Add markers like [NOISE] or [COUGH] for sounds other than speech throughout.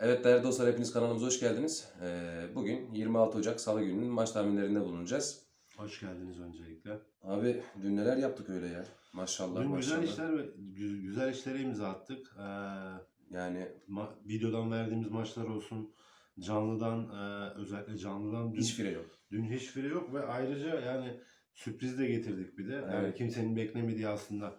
Evet değerli dostlar hepiniz kanalımıza hoş geldiniz. Ee, Bugün 26 Ocak Salı gününün maç tahminlerinde bulunacağız. Hoş geldiniz öncelikle. Abi dün neler yaptık öyle ya. Maşallah Dün maşallah. güzel işler güzel işlere imza attık. Ee, Yani ma- videodan verdiğimiz maçlar olsun, canlıdan e, özellikle canlıdan dün, hiç fire yok. dün hiç fire yok ve ayrıca yani sürpriz de getirdik bir de. Yani Evet. kimsenin beklemediği aslında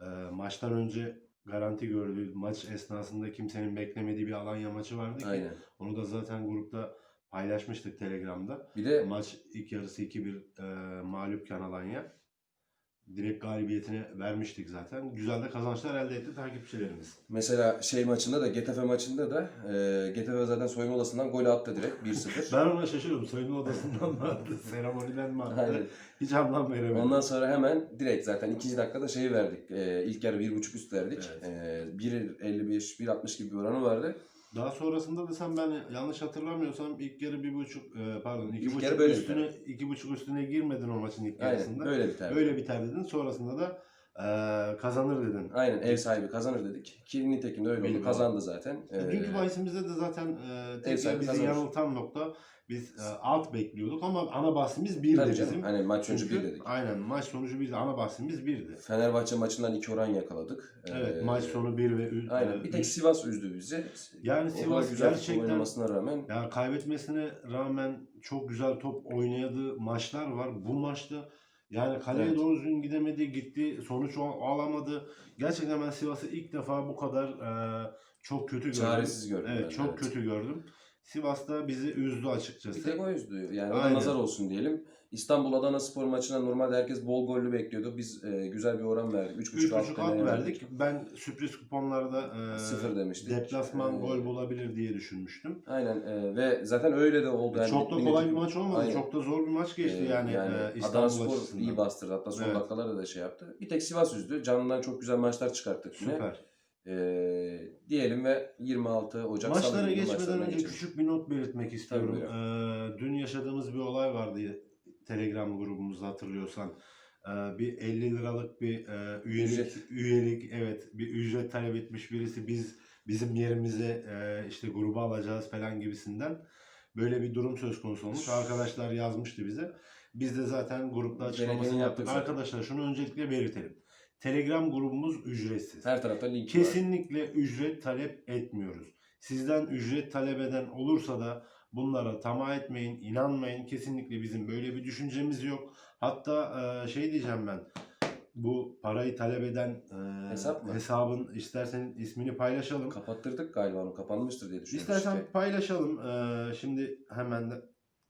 e, maçtan önce garanti gördüğü maç esnasında kimsenin beklemediği bir Alanya maçı vardı ki Aynen. onu da zaten grupta paylaşmıştık Telegram'da. Bir de Maç ilk yarısı 2-1 e, mağlupken Alanya. Direkt galibiyetini vermiştik zaten. Güzel de kazançlar elde etti takipçilerimiz. mesela şey maçında da Getafe maçında da e, Getafe zaten soyunma odasından gol attı direkt 1-0. Ben ona şaşırıyorum. Soyunma odasından mı attı? [LAUGHS] Seremoniden mi attı? Aynen. Hiç anlam veremedim. Ondan sonra hemen direkt zaten ikinci dakikada şeyi verdik. E, ilk yarı 1.5 üst verdik. Evet. E, 1.55, 1.60 gibi bir oranı vardı. Daha sonrasında da sen ben yanlış hatırlamıyorsam ilk yarı bir buçuk e, pardon iki İlk buçuk böyle üstüne iki buçuk üstüne girmedin o maçın ilk Aynen yarısında. böyle biter. Öyle biter dedin. Sonrasında da kazanır dedin. Aynen ev sahibi kazanır dedik. Ki nitekim de öyle oldu. Bilmiyorum. Kazandı zaten. Dünkü Ee, bahisimizde de zaten e, Ev sahibi bizi kazanır. yanıltan nokta biz e, alt bekliyorduk ama ana bahsimiz birdi Tabii canım. bizim. Hani maç sonucu Çünkü- bir dedik. Aynen maç sonucu birdi. Ana bahsimiz birdi. Fenerbahçe maçından iki oran yakaladık. Evet Ee, maç sonu 1 ve 3. Aynen. Bir tek Sivas üzdü bizi. Yani O kadar Sivas güzel futbol gerçekten- oynamasına rağmen ya kaybetmesine rağmen çok güzel top oynadığı maçlar var. Bu maçta yani kaleye Evet. doğru düzgün gidemedi, gitti, sonuç al- alamadı. Gerçekten ben Sivas'ı ilk defa bu kadar e, çok kötü gördüm. çaresiz gördüm. Evet, ben, çok kötü gördüm. Sivas da bizi üzdü açıkçası. Bir tek o üzdü. Yani Aynen. nazar olsun diyelim. İstanbul Adana Spor maçına normalde herkes bol gollü bekliyordu. Biz e, güzel bir oran verdik. 3.5 alt 3.5 deneye alt verdik. Ben sürpriz kuponlarda e, Sıfır demiştik. deplasman Ee, gol bulabilir diye düşünmüştüm. Aynen. e, ve zaten öyle de oldu. Yani çok da kolay bir- maç olmadı. Aynen. Çok da zor bir maç geçti Ee, yani, e, Adana İstanbul Spor açısından. iyi bastırdı. Hatta son Evet. dakikalarda da şey yaptı. Bir tek Sivas üzdü. Canlıdan çok güzel maçlar çıkarttık yine. Süper. Ee, diyelim ve 26 Ocak Maçlara geçmeden önce geçelim. küçük bir not belirtmek istiyorum. Ee, dün yaşadığımız bir olay vardı Telegram grubumuzda hatırlıyorsan. Ee, bir 50 liralık bir e, üyelik Ücret. üyelik evet bir ücret talep etmiş birisi biz bizim yerimize e, işte gruba alacağız falan gibisinden böyle bir durum söz konusu olmuş. Arkadaşlar yazmıştı bize. Biz de zaten grupta açıklamasını yaptık. yaptık. Arkadaşlar şunu öncelikle belirtelim. Telegram grubumuz ücretsiz. Her tarafta link var. Kesinlikle ücret talep etmiyoruz. Sizden ücret talep eden olursa da bunlara tamah etmeyin, inanmayın. Kesinlikle bizim böyle bir düşüncemiz yok. Hatta e, şey diyeceğim ben. Bu parayı talep eden e, Hesap mı? hesabın istersen ismini paylaşalım. Kapattırdık galiba onu. Kapanmıştır diye düşünüyorum. İstersen işte. paylaşalım. E, şimdi hemen de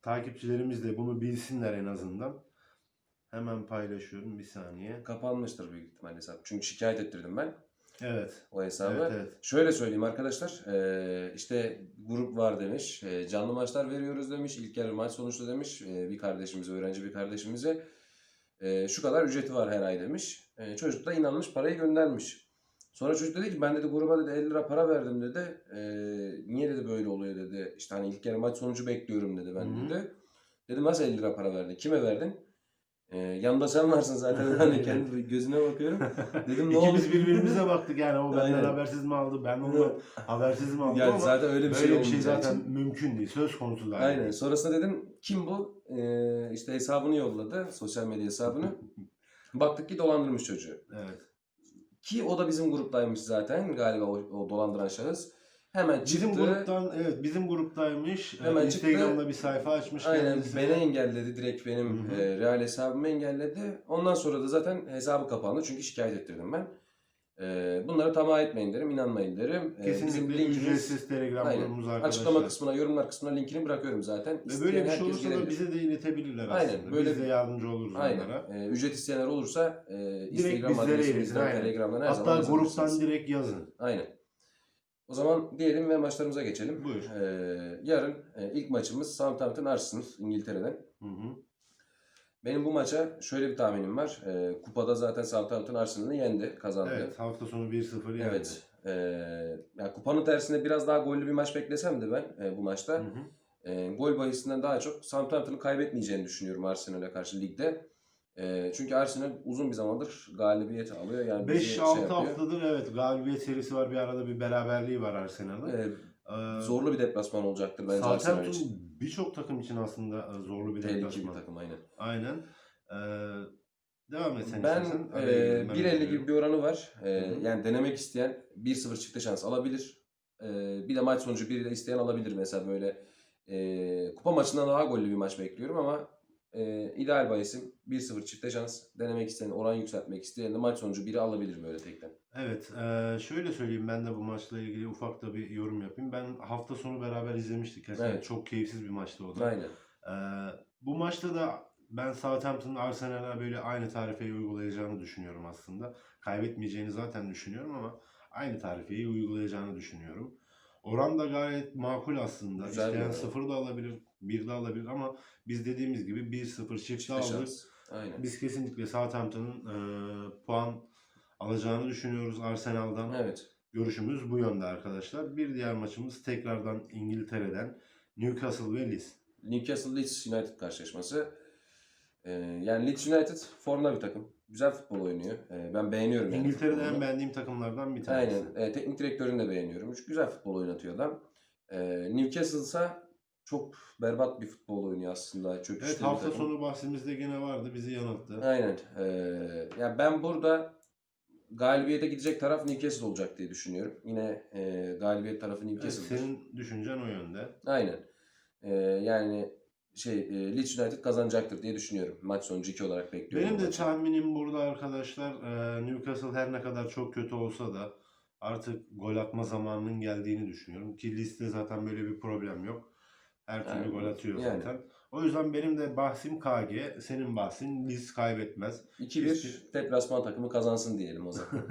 takipçilerimiz de bunu bilsinler en azından. Hemen paylaşıyorum bir saniye. Kapanmıştır büyük ihtimalle hesap. Çünkü şikayet ettirdim ben Evet. o hesabı. Evet, evet. Şöyle söyleyeyim arkadaşlar. eee, işte grup var demiş. eee, canlı maçlar veriyoruz demiş. İlk yarı maç sonuçta demiş. eee, bir kardeşimize, öğrenci bir kardeşimize. eee, şu kadar ücreti var her ay demiş. Eee, çocuk da inanmış parayı göndermiş. Sonra çocuk dedi ki ben dedi gruba dedi 50 lira para verdim dedi. Eee, niye dedi böyle oluyor dedi. İşte hani ilk yarı maç sonucu bekliyorum dedi ben Hı hı. dedi. Dedim nasıl 50 lira para verdin? Kime verdin? Eee yanında sen varsın zaten. Hani kendi gözüne bakıyorum. [LAUGHS] Dedim ne oldu? İkimiz birbirimize baktık yani o benden Aynen. habersiz mi aldı ben onu habersiz mi aldım Yani ama zaten öyle bir şey bir şey zaten için. mümkün değil söz konusu da. Aynen. Sonrasında dedim kim bu? Ee, işte hesabını yolladı. Sosyal medya hesabını. Baktık ki dolandırmış çocuğu. Evet. Ki o da bizim gruptaymış zaten galiba o, o dolandıran şahıs. Hemen çıktı. Bizim gruptan evet bizim gruptaymış. Ee, Hemen Instagram'da çıktı. bir sayfa açmış Aynen kendisi. beni engelledi. Direkt benim e, real hesabımı engelledi. Ondan sonra da zaten hesabı kapandı. Çünkü şikayet ettirdim ben. E, bunları tamah etmeyin derim. inanmayın derim. E, Kesinlikle linkimiz ücretsiz Telegram Aynen. grubumuz arkadaşlar. Açıklama kısmına, yorumlar kısmına linkini bırakıyorum zaten. Ve İsteyen böyle bir şey olursa da bize de iletebilirler Aynen, aslında. böyle Biz de yardımcı oluruz onlara. Aynen. Ee, ücret isteyenler olursa e, Instagram bizlere iletin, adresimizden. Telegram'dan her zaman Hatta gruptan direkt yazın. Aynen. O zaman diyelim ve maçlarımıza geçelim. Buyur. Ee, yarın e, ilk maçımız Southampton Arsenal İngiltere'den. Hı hı. Benim bu maça şöyle bir tahminim var. Ee, kupada zaten Southampton Arsenal'ı yendi, kazandı. Evet hafta sonu 1-0 yendi. Evet. Ee, yani kupanın tersine biraz daha gollü bir maç beklesem de ben e, bu maçta Hı hı. e, gol bahisinden daha çok Southampton'ı kaybetmeyeceğini düşünüyorum Arsenal'e karşı ligde. E, çünkü Arsenal uzun bir zamandır galibiyet alıyor. Yani bizi 5-6 şey yapıyor. haftadır evet galibiyet serisi var. Bir arada bir beraberliği var Arsenal'ın. E, Ee, Zorlu bir deplasman olacaktır bence Arsenal için. Birçok takım için aslında e, zorlu bir Tehlikeli bir takım aynen. Aynen. Ee, devam et sen Ben istersen. e, Araya girmem 1.50 üzere. gibi bir oranı var. E, Hı hı. yani denemek isteyen 1-0 çifte şans alabilir. E, bir de maç sonucu 1 de isteyen alabilir mesela böyle. E, kupa maçından daha gollü bir maç bekliyorum ama e, ideal bahisim 1-0 çifte şans. Denemek isteyen, oran yükseltmek isteyen de maç sonucu 1'i alabilir böyle tekten. Evet, eee, şöyle söyleyeyim ben de bu maçla ilgili ufak da bir yorum yapayım. Ben hafta sonu beraber izlemiştik. Gerçekten Evet. çok keyifsiz bir maçtı o da. Aynen. Eee, bu maçta da ben Southampton'ın Arsenal'a böyle aynı tarifeyi uygulayacağını düşünüyorum aslında. Kaybetmeyeceğini zaten düşünüyorum ama aynı tarifeyi uygulayacağını düşünüyorum. Oran da gayet makul aslında. Güzel bir İsteyen oran. 0 da alabilir, 1 de alabilir ama biz dediğimiz gibi 1-0 çift Çifte aldık. şans. Aynen. Biz kesinlikle Southampton'ın eee, puan alacağını düşünüyoruz Arsenal'dan. Evet. Görüşümüz bu yönde arkadaşlar. Bir diğer maçımız tekrardan İngiltere'den Newcastle ve Leeds. Newcastle Leeds United karşılaşması. E, yani Leeds United formda bir takım. Güzel futbol oynuyor. E, ben beğeniyorum. yani İngiltere'de futbolunu. en beğendiğim takımlardan bir tanesi. Aynen. E, teknik direktörünü de beğeniyorum. Güzel futbol oynatıyor adam. E, Newcastle ise çok berbat bir futbol oynuyor aslında. Çöküşte Evet bir hafta takım. sonu bahsimizde gene vardı. Bizi yanılttı. Aynen. E, ya ben burada galibiyete gidecek taraf Newcastle olacak diye düşünüyorum. Yine e, galibiyet tarafı Evet, Newcastle'dır. senin düşüncen o yönde. Aynen. E, yani şey e, Leeds United kazanacaktır diye düşünüyorum. Maç sonucu 2 olarak bekliyorum. Benim de maçı. tahminim burada arkadaşlar e, Newcastle her ne kadar çok kötü olsa da artık gol atma zamanının geldiğini düşünüyorum. Ki liste zaten böyle bir problem yok. Her türlü Yani, gol atıyor yani. zaten. O yüzden benim de bahsim KG, senin bahsin Leeds kaybetmez. 2-1 deplasman takımı kazansın diyelim o zaman.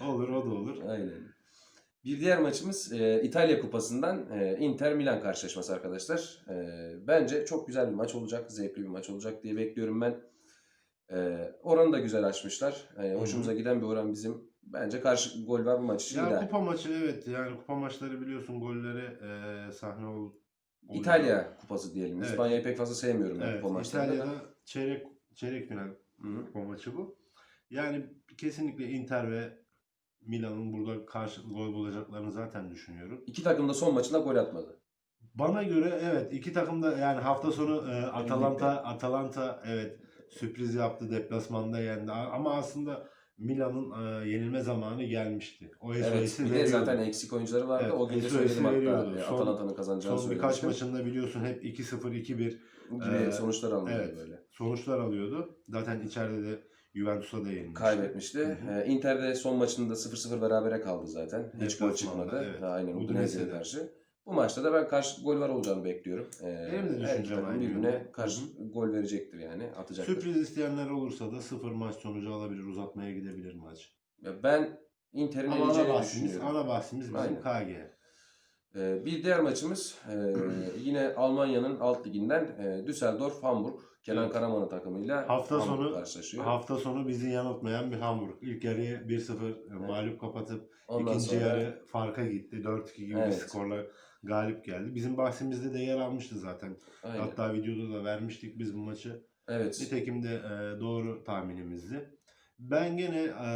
[LAUGHS] Olur o da olur. Aynen. Bir diğer maçımız e, İtalya Kupası'ndan e, Inter Milan karşılaşması arkadaşlar. E, bence çok güzel bir maç olacak, zevkli bir maç olacak diye bekliyorum ben. E, oranı da güzel açmışlar. E, hoşumuza giden bir oran bizim. Bence karşı gol var bu maç için Ya ideal. kupa maçı evet yani kupa maçları biliyorsun golleri e, sahne ol. oluyor. İtalya Kupası diyelim. Evet. İspanya'yı pek fazla sevmiyorum ben Evet, kupa maçlarında. da. İtalya'da çeyrek çeyrek final Hı hı. kupa maçı bu. Yani kesinlikle Inter ve Milan'ın burada karşı gol bulacaklarını zaten düşünüyorum. İki takım da son maçında gol atmadı. Bana göre evet iki takım da yani hafta sonu e, Atalanta Atalanta evet sürpriz yaptı deplasmanda yendi ama aslında Milan'ın e, yenilme zamanı gelmişti. O Evet. SOS'i Bir de veriyordu. zaten eksik oyuncuları vardı. Evet, o gün de SOS'i söyledim hatta. veriyordu. e, Son- Atalanta'nın kazanacağını Son birkaç söylemiştim. maçında biliyorsun hep 2-0 2-1 gibi Ee, sonuçlar alındı evet. böyle. sonuçlar alıyordu. Zaten içeride de Juventus'a da yenilmişti. kaybetmişti. Hı hı. Ee, Inter'de son maçında 0-0 berabere kaldı zaten. Hiç gol çıkmadı. evet. Aynen. Udinese'ye karşı. Bu maçta da ben karşı gol var olacağını bekliyorum. Ee, Benim de düşüncem aynı birbirine karşı Hı gol verecektir yani. Atacaktır. Sürpriz isteyenler olursa da 0 maç sonucu alabilir. Uzatmaya gidebilir maç. Ya Ben Inter'in Ama ana bahsimiz, ana bahsimiz bizim Aynen. KG. Ee, bir diğer maçımız e, [CLEARS THROAT] yine Almanya'nın alt liginden e, Düsseldorf Hamburg. Kenan Evet. Karaman'ın takımıyla Hafta Hamburg sonu- karşılaşıyor. Hafta sonu bizi yanıltmayan bir Hamburg. İlk yarıyı 1-0 mağlup kapatıp Ondan ikinci sonra yarı farka gitti. 4-2 gibi bir Evet. skorla galip geldi. Bizim bahsimizde de yer almıştı zaten. Aynen. Hatta videoda da vermiştik biz bu maçı. evet. Nitekim de e, doğru tahminimizdi. Ben gene e,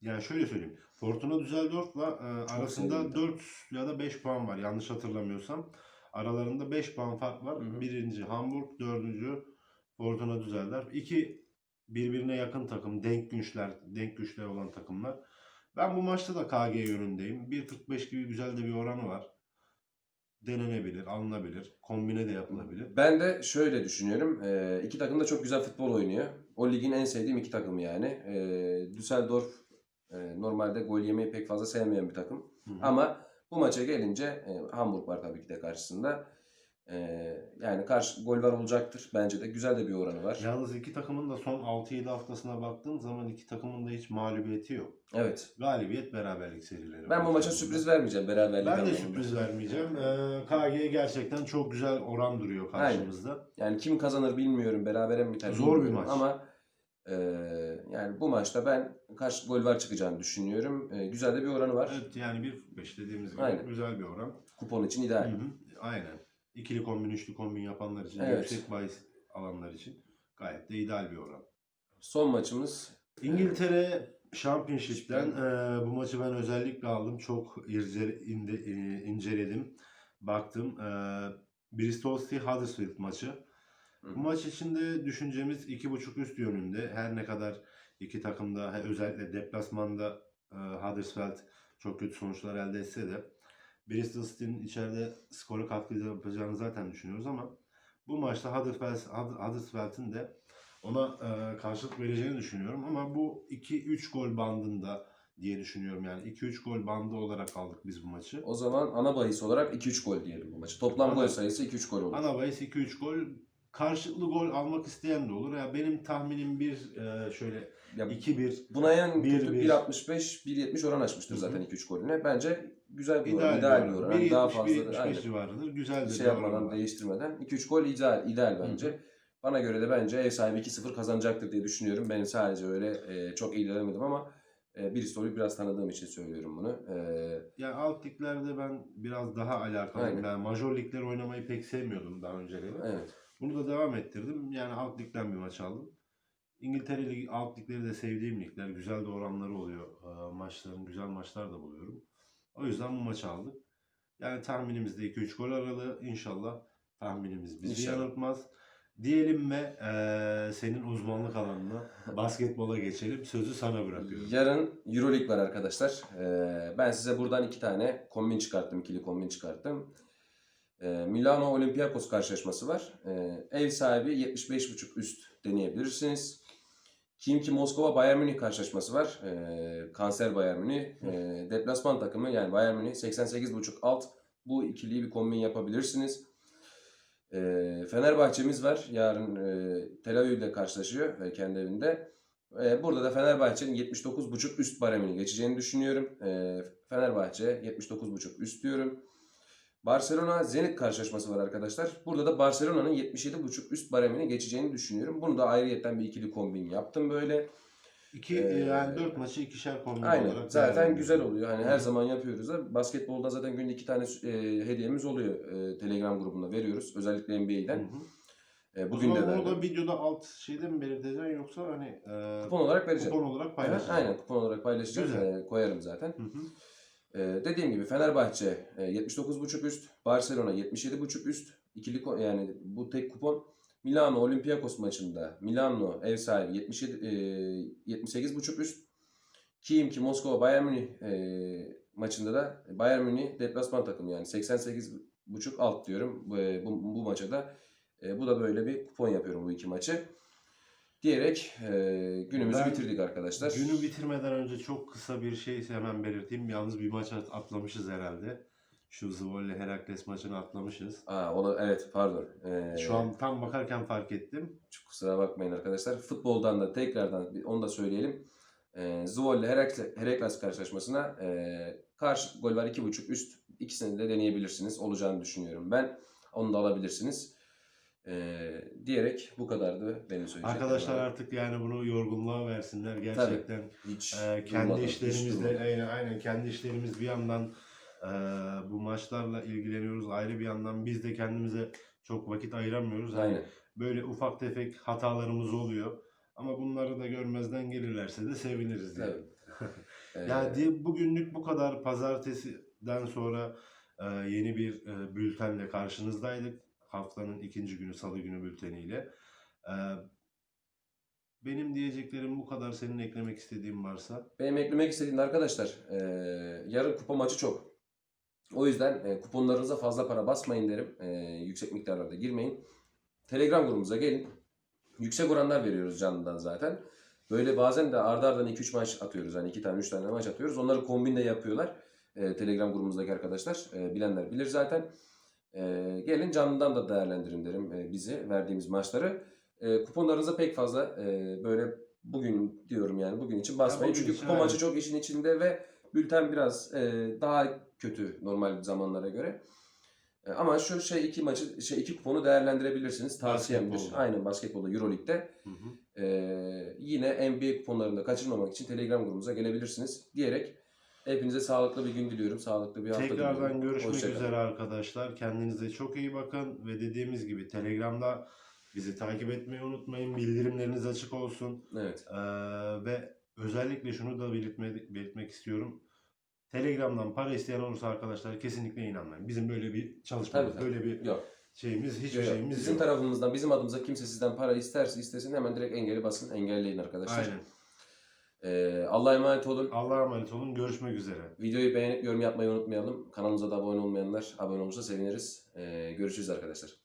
yani şöyle söyleyeyim. Fortuna Düsseldorf'la e, arasında sevdim. 4 ya da 5 puan var yanlış hatırlamıyorsam. Aralarında 5 puan fark var. Hı hı. Birinci Hamburg, dördüncü Fortuna Düsseldorf. İki birbirine yakın takım, denk güçler, denk güçler olan takımlar. Ben bu maçta da KG yönündeyim. 1.45 gibi güzel de bir oranı var. Denenebilir, alınabilir. Kombine de yapılabilir. Ben de şöyle düşünüyorum. Ee, iki takım da çok güzel futbol oynuyor. O ligin en sevdiğim iki takımı yani. Ee, Düsseldorf e, normalde gol yemeyi pek fazla sevmeyen bir takım. Hı hı. Ama bu maça gelince e, Hamburg var tabii ki de karşısında. Ee, yani karşı gol var olacaktır. Bence de güzel de bir oranı var. Yalnız iki takımın da son 6-7 haftasına baktığım zaman iki takımın da hiç mağlubiyeti yok. Evet. Galibiyet, beraberlik serileri. Ben var. bu maça sürpriz vermeyeceğim beraberlik Ben de sürpriz vermeyeceğim. Ee, KG gerçekten çok güzel oran duruyor karşımızda. Yani kim kazanır bilmiyorum. Berabere mi biter Zor bir maç. Ama yani bu maçta ben karşı gol var çıkacağını düşünüyorum. E, güzel de bir oranı var. Evet yani 1.45 dediğimiz gibi Aynen. güzel bir oran. Kupon için Hı ideal. hı, Aynen. İkili kombin, üçlü kombin yapanlar için, Evet. yüksek bahis alanlar için gayet de ideal bir oran. Son maçımız İngiltere Championship'ten e, bu maçı ben özellikle aldım. Çok irce, inde, e, inceledim. Baktım. E, Bristol City Huddersfield maçı. Hı. Bu maç içinde düşüncemiz 2.5 üst yönünde. Her ne kadar iki takım da özellikle deplasmanda e, Huddersfield çok kötü sonuçlar elde etse de Bristol City'nin içeride skoru katkı yapacağını zaten düşünüyoruz ama bu maçta Huddersfield, Hud- Huddersfield'in de ona e, karşılık vereceğini düşünüyorum ama bu 2-3 gol bandında diye düşünüyorum yani 2-3 gol bandı olarak aldık biz bu maçı. O zaman ana bahis olarak 2-3 gol diyelim bu maçı. Toplam Ana- gol sayısı 2-3 gol olur. Ana bahis 2-3 gol karşılıklı gol almak isteyen de olur. Ya benim tahminim bir e, şöyle Ya 2-1 buna en Bir- kötü bir. 1.65 1.70 oran açmıştır zaten 2-3 golüne. Bence güzel bir ideal, ideal, bir bir oran. oran. Yani daha 1.70, fazla 1.75 aynen. civarıdır. Güzel de şey bir oran yapmadan, var. değiştirmeden 2-3 gol ideal, ideal bence. Bana göre de bence ev sahibi 2-0 kazanacaktır diye düşünüyorum. Benim sadece öyle e, çok iyi denemedim ama e, Bristol'ü biraz tanıdığım için söylüyorum bunu. E, Yani alt liglerde ben biraz daha alakalıyım. Aynen. Yani major ligler oynamayı pek sevmiyordum daha önceleri. evet. Bunu da devam ettirdim. Yani alt ligden bir maç aldım. İngiltere Ligi alt ligleri de sevdiğim ligler. Güzel de oranları oluyor. Ee, maçların güzel maçlar da buluyorum. O yüzden bu maçı aldık. Yani tahminimizde 2-3 gol aralığı. İnşallah tahminimiz bizi İnşallah. yanıltmaz. Diyelim ve eee, senin uzmanlık alanına [LAUGHS] basketbola geçelim. Sözü sana bırakıyorum. Yarın Euroleague var arkadaşlar. E, ben size buradan iki tane kombin çıkarttım. ikili kombin çıkarttım. E, Milano Olympiakos karşılaşması var. E, ev sahibi 75.5 üst deneyebilirsiniz. Kim ki Moskova Bayern Münih karşılaşması var. E, kanser Bayern Münih. Deplasman takımı yani Bayern Münih 88.5 alt. Bu ikiliyi bir kombin yapabilirsiniz. Fenerbahçe'miz var. Yarın e, Tel Aviv ile karşılaşıyor e, kendi evinde. Burada da Fenerbahçe'nin 79.5 üst baremini geçeceğini düşünüyorum. Fenerbahçe 79.5 üst diyorum. Barcelona Zenit karşılaşması var arkadaşlar. Burada da Barcelona'nın 77.5 üst baremini geçeceğini düşünüyorum. Bunu da ayrıyetten bir ikili kombin yaptım böyle. İki, Ee, yani 4 maçı ikişer kombin Aynen. olarak Zaten değerlendiriyorum. güzel oluyor. Hani her Hı. zaman yapıyoruz da basketbolda zaten günde iki tane e, hediyemiz oluyor. E, Telegram grubunda veriyoruz. Özellikle Hı NBA'den. hı. E, O bugün de zaman da videoda alt şeyde mi belirteceksin yoksa hani e, Kupon olarak vereceğim. kupon olarak Aynen, paylaşacaksın? aynen kupon olarak paylaşacağım. Güzel. E, koyarım zaten. Hı hı. Ee, dediğim gibi Fenerbahçe e, 79.5 üst, Barcelona 77.5 üst. İkili yani bu tek kupon. Milano Olympiakos maçında Milano ev sahibi 77 e, 78.5 üst. Kim ki Moskova Bayern Münih e, maçında da Bayern Münih deplasman takımı yani 88.5 alt diyorum bu, e, bu, bu maça da. E, bu da böyle bir kupon yapıyorum bu iki maçı. Diyerek e, günümüzü Ben bitirdik arkadaşlar. Günü bitirmeden önce çok kısa bir şey hemen belirteyim. Yalnız bir maç at- atlamışız herhalde. Şu Zwolle Herakles maçını atlamışız. Aa, onu, evet pardon. Ee, Şu an tam bakarken fark ettim. Çok kusura bakmayın arkadaşlar. Futboldan da tekrardan onu da söyleyelim. Ee, Herakles, Herakles karşılaşmasına e, karşı gol var 2.5 üst. İkisini de deneyebilirsiniz. Olacağını düşünüyorum ben. Onu da alabilirsiniz. Ee, diyerek bu kadardı benim söyleyeceklerim. Arkadaşlar abi. artık yani bunu yorgunluğa versinler. Gerçekten hiç e, kendi durmadan, hiç işlerimizde durmadan. aynen, aynen kendi işlerimiz bir yandan e, bu maçlarla ilgileniyoruz. Ayrı bir yandan biz de kendimize çok vakit ayıramıyoruz. Hani Aynen. böyle ufak tefek hatalarımız oluyor. Ama bunları da görmezden gelirlerse de seviniriz diye. Tabii. [LAUGHS] Ee, Ya diye bugünlük bu kadar. Pazartesiden sonra e, yeni bir e, bültenle karşınızdaydık. Haftanın ikinci günü Salı günü bülteniyle. E, benim diyeceklerim bu kadar. Senin eklemek istediğin varsa. Benim eklemek istediğim arkadaşlar e, yarın kupa maçı çok. O yüzden e, kuponlarınıza fazla para basmayın derim. E, yüksek miktarlarda girmeyin. Telegram grubumuza gelin. Yüksek oranlar veriyoruz canlıdan zaten. Böyle bazen de ardı ardına 2-3 maç atıyoruz. Hani 2 tane 3 tane maç atıyoruz. Onları kombin de yapıyorlar. E, Telegram grubumuzdaki arkadaşlar. E, bilenler bilir zaten. E, gelin canlıdan da değerlendirin derim e, bizi verdiğimiz maçları. E, kuponlarınıza pek fazla e, böyle bugün diyorum yani bugün için basmayın. Çünkü için, kupa maçı çok işin içinde ve bülten biraz e, daha kötü normal zamanlara göre. E, ama şu şey iki maçı şey iki kuponu değerlendirebilirsiniz. Tavsiyemdir. Basketbolda. Aynen basketbolda EuroLeague'de. Hı hı. E, yine NBA kuponlarını da kaçırmamak için Telegram grubumuza gelebilirsiniz diyerek hepinize sağlıklı bir gün diliyorum. Sağlıklı bir hafta Tekrardan diliyorum. görüşmek Hoşça kalın. üzere arkadaşlar. Kendinize çok iyi bakın ve dediğimiz gibi Telegram'da bizi takip etmeyi unutmayın. Bildirimleriniz açık olsun. Evet. Ee, ve özellikle şunu da belirtme, belirtmek istiyorum. Telegram'dan para isteyen olursa arkadaşlar kesinlikle inanmayın. Bizim böyle bir çalışmamız, Tabii, tabii. böyle bir Yok. şeyimiz, hiçbir Yok, yok. şeyimiz Bizim yok. tarafımızdan, bizim adımıza kimse sizden para isterse istesin hemen direkt engeli basın, engelleyin arkadaşlar. Aynen. Ee, Allah'a emanet olun. Allah'a emanet olun. Görüşmek üzere. Videoyu beğenip yorum yapmayı unutmayalım. Kanalımıza da abone olmayanlar abone olursa seviniriz. Ee, görüşürüz arkadaşlar.